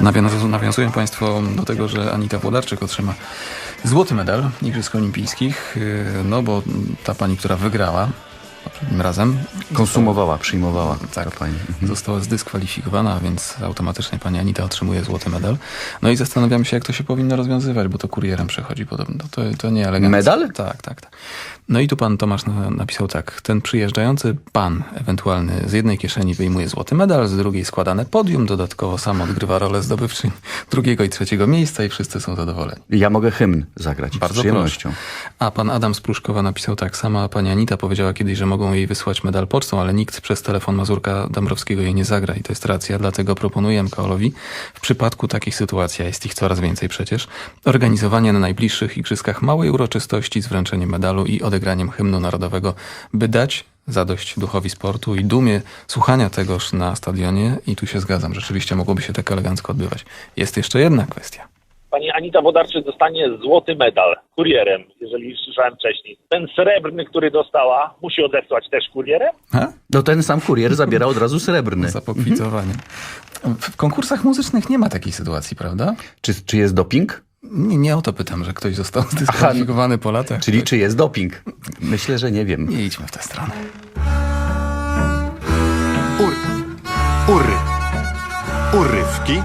Nawią- Nawiązują Państwo do tego, że Anita Włodarczyk otrzyma złoty medal Igrzysk Olimpijskich, yy, no bo ta pani, która wygrała poprzednim razem, Konsumowała, przyjmowała. tak, ta pani. została zdyskwalifikowana, więc automatycznie pani Anita otrzymuje złoty medal. No i zastanawiam się, jak to się powinno rozwiązywać, bo to kurierem przechodzi podobno. To, to nie elegancko. Medal? Tak, tak, tak. No i tu pan Tomasz na, napisał tak. Ten przyjeżdżający pan ewentualny z jednej kieszeni wyjmuje złoty medal, z drugiej składane podium, dodatkowo sam odgrywa rolę zdobywczyń drugiego i trzeciego miejsca i wszyscy są zadowoleni. Ja mogę hymn zagrać Bardzo z przyjemnością. proszę. A pan Adam z Pruszkowa napisał tak. Sama pani Anita powiedziała kiedyś, że mogą jej wysłać medal pocztą, ale nikt przez telefon Mazurka Dąbrowskiego jej nie zagra i to jest racja. Dlatego proponuję MKOL-owi w przypadku takich sytuacji, a jest ich coraz więcej przecież, organizowanie na najbliższych igrzyskach małej uroczystości z wręczeniem medalu i odegraniem hymnu narodowego, by dać zadość duchowi sportu i dumie słuchania tegoż na stadionie i tu się zgadzam, rzeczywiście mogłoby się tak elegancko odbywać. Jest jeszcze jedna kwestia. Pani Anita Wodarczyk dostanie złoty medal kurierem, jeżeli słyszałem wcześniej. Ten srebrny, który dostała, musi odesłać też kurierem? Ha? No ten sam kurier zabiera od razu srebrny. Za pokwicowanie. W konkursach muzycznych nie ma takiej sytuacji, prawda? Czy, czy jest doping? Nie, nie o to pytam, że ktoś został zdyskwalifikowany po latach. Czyli czy jest doping? Myślę, że nie wiem. Nie idźmy w tę stronę. Ur, ury, urywki,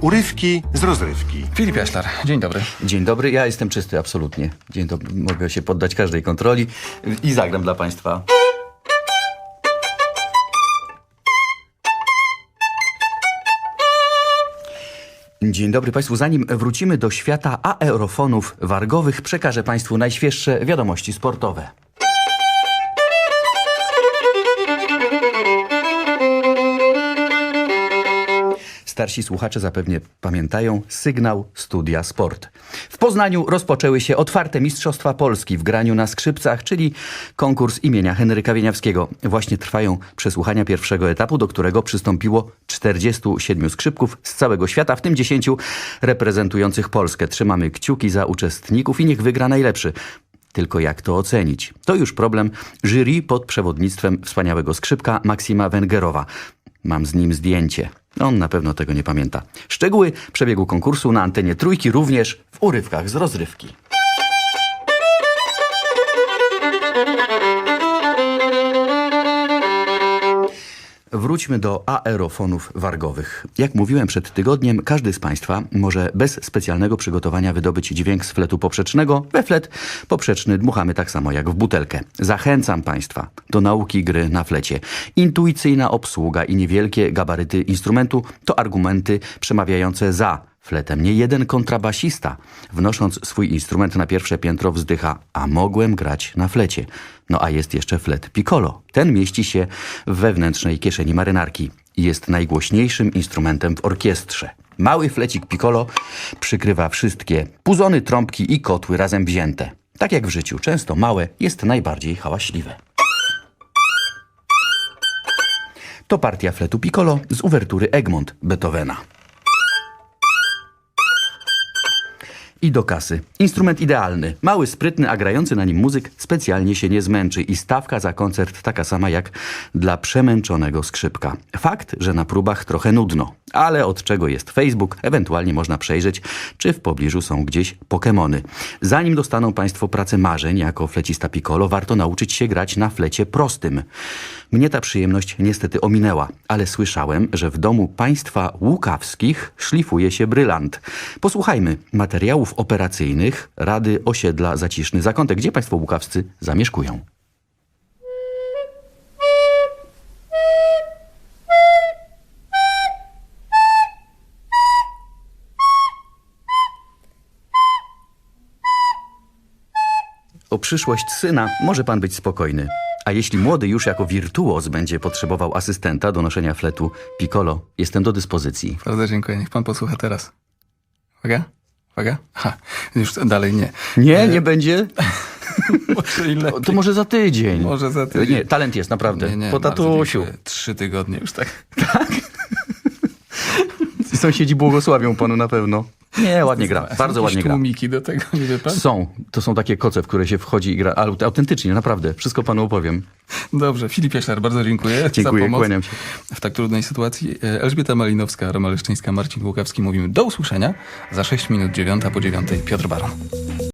urywki z rozrywki. Filip Jaślar, dzień dobry. Dzień dobry, ja jestem czysty absolutnie. Dzień dobry, mogę się poddać każdej kontroli i zagram dla Państwa. Dzień dobry Państwu. Zanim wrócimy do świata aerofonów wargowych, przekażę Państwu najświeższe wiadomości sportowe. Starsi słuchacze zapewne pamiętają sygnał Studia Sport. W Poznaniu rozpoczęły się otwarte Mistrzostwa Polski w graniu na skrzypcach, czyli konkurs imienia Henryka Wieniawskiego. Właśnie trwają przesłuchania pierwszego etapu, do którego przystąpiło 47 skrzypków z całego świata, w tym 10 reprezentujących Polskę. Trzymamy kciuki za uczestników i niech wygra najlepszy. Tylko jak to ocenić? To już problem jury pod przewodnictwem wspaniałego skrzypka Maksima Węgerowa. Mam z nim zdjęcie. On na pewno tego nie pamięta. Szczegóły przebiegu konkursu na antenie trójki również w urywkach z rozrywki. Wróćmy do aerofonów wargowych. Jak mówiłem przed tygodniem, każdy z Państwa może bez specjalnego przygotowania wydobyć dźwięk z fletu poprzecznego. We flet poprzeczny dmuchamy tak samo jak w butelkę. Zachęcam Państwa do nauki gry na flecie. Intuicyjna obsługa i niewielkie gabaryty instrumentu to argumenty przemawiające za fletem. Nie jeden kontrabasista, wnosząc swój instrument na pierwsze piętro, wzdycha, a mogłem grać na flecie. No a jest jeszcze flet piccolo. Ten mieści się w wewnętrznej kieszeni marynarki i jest najgłośniejszym instrumentem w orkiestrze. Mały flecik piccolo przykrywa wszystkie puzony, trąbki i kotły razem wzięte. Tak jak w życiu, często małe jest najbardziej hałaśliwe. To partia fletu piccolo z uwertury Egmont Beethovena. I do kasy. Instrument idealny. Mały, sprytny, a grający na nim muzyk specjalnie się nie zmęczy i stawka za koncert taka sama jak dla przemęczonego skrzypka. Fakt, że na próbach trochę nudno. Ale od czego jest Facebook, ewentualnie można przejrzeć, czy w pobliżu są gdzieś Pokemony. Zanim dostaną Państwo pracę marzeń jako flecista piccolo, warto nauczyć się grać na flecie prostym. Mnie ta przyjemność niestety ominęła, ale słyszałem, że w domu państwa łukawskich szlifuje się brylant. Posłuchajmy materiałów operacyjnych Rady Osiedla Zaciszny Zakątek, gdzie państwo łukawscy zamieszkują. O przyszłość syna może pan być spokojny. A jeśli młody już jako wirtuoz będzie potrzebował asystenta do noszenia fletu piccolo, jestem do dyspozycji. Bardzo dziękuję. Niech pan posłucha teraz. Uwaga, uwaga. Ha, już dalej nie. Nie, nie będzie? Może. To może za tydzień. Może za tydzień. Nie, talent jest, naprawdę. Nie, nie, po tatusiu. Trzy tygodnie już tak. Sąsiedzi błogosławią panu na pewno. Nie, ładnie gra, bardzo ładnie gra. tłumiki do tego, nie wie pan? Są, to są takie koce, w które się wchodzi i gra, ale autentycznie, naprawdę, wszystko panu opowiem. Dobrze, Filip Jaślar, bardzo dziękuję Dziękuję, za pomoc się. w tak trudnej sytuacji. E, Elżbieta Malinowska, Roma Leszczyńska, Marcin Łukawski mówimy do usłyszenia za 6 minut 9 po 9 Piotr Baron.